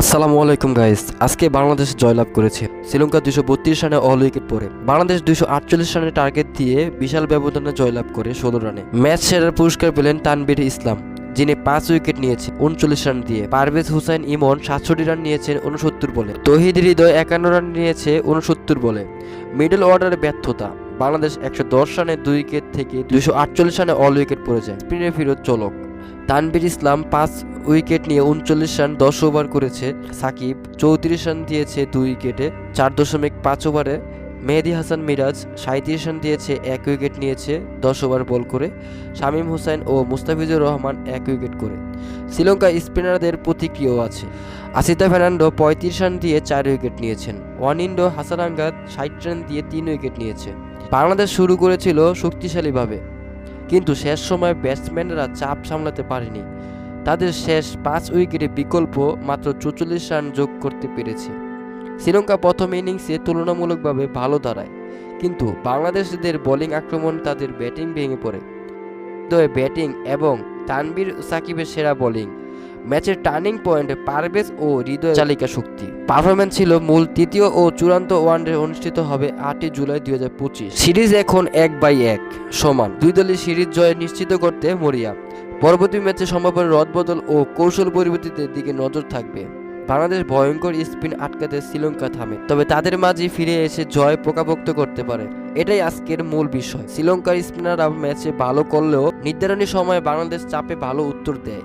আসসালামু আলাইকুম গাইস, আজকে বাংলাদেশ জয়লাভ করেছে। শ্রীলঙ্কা দুশো বত্রিশ রানে অল উইকেট পড়ে। বাংলাদেশ দুশো আটচল্লিশ রানের টার্গেট দিয়ে বিশাল ব্যবধানে জয়লাভ করে ষোলো রানে। ম্যাচ সেরার পুরস্কার পেলেন তানবির ইসলাম, যিনি পাঁচ উইকেট নিয়েছেন উনচল্লিশ রান দিয়ে। পারভেজ হুসাইন ইমন সাতষট্টি রান নিয়েছেন উনসত্তর বলে। তহিদ হৃদয় একান্ন রান নিয়েছে উনসত্তর বলে। মিডল অর্ডারে ব্যর্থতা। বাংলাদেশ একশো দশ রানে দুই উইকেট থেকে দুশো আটচল্লিশ রানে অল উইকেট পড়ে যায়। স্পিনে ফিরত চলক। তানবির ইসলাম পাঁচ উইকেট নিয়ে উনচল্লিশ রান, দশ ওভার করেছে সাকিব। চৌত্রিশ রান দিয়েছে দুই উইকেটে, চার দশমিক পাঁচ ওভারে মেহেদি হাসান মিরাজ সাঁত্রিশ রান দিয়েছে, এক উইকেট নিয়েছে, দশ ওভার বল করে। শামীম হোসেন ও মুস্তাফিজুর রহমান এক উইকেট করে। শ্রীলঙ্কা স্পিনারদের প্রতিক্রিয়াও আছে। আসিতা ফের্নান্ডো পঁয়ত্রিশ রান দিয়ে চার উইকেট নিয়েছেন। ওয়ানিন্ডো হাসান আঙ্গাদ ষাট রান দিয়ে তিন উইকেট নিয়েছে। বাংলাদেশ শুরু করেছিল শক্তিশালীভাবে। কিন্তু শেষ সময় ব্যাটসম্যানরা চাপ সামলাতে পারেনি। তাদের শেষ পাঁচ উইকেটে বিকল্প মাত্র চৌচল্লিশ রান যোগ করতে পেরেছে। শ্রীলঙ্কা প্রথম ইনিংসে তুলনামূলকভাবে ভালো দাঁড়ায়, কিন্তু বাংলাদেশিদের বোলিং আক্রমণ তাদের ব্যাটিং ভেঙে পড়ে। ব্যাটিং এবং তানবীর সাকিবের সেরা বোলিং ম্যাচের টার্নিং পয়েন্টে পারভেজ ও হৃদয় চালিকা শক্তি। পারফরম্যান্স ছিল মূল তৃতীয় ও চূড়ান্ত ওয়ানডে অনুষ্ঠিত হবে আটই জুলাই দুই হাজার পঁচিশ। সিরিজ এখন এক বাই এক সমান। দুই দলই সিরিজ জয় নিশ্চিত করতে মরিয়া। পরবর্তী ম্যাচে সম্ভাব্য রদবদল ও কৌশল পরিবর্তিতের দিকে নজর থাকবে। বাংলাদেশ ভয়ঙ্কর স্পিন আটকাতে শ্রীলঙ্কা থামে। তবে তাদের মাঝে ফিরে এসে জয় পোকাভুক্ত করতে পারে। এটাই আজকের মূল বিষয়। শ্রীলঙ্কার স্পিনাররা ম্যাচে ভালো করলেও নির্ধারণী সময়ে বাংলাদেশ চাপে ভালো উত্তর দেয়।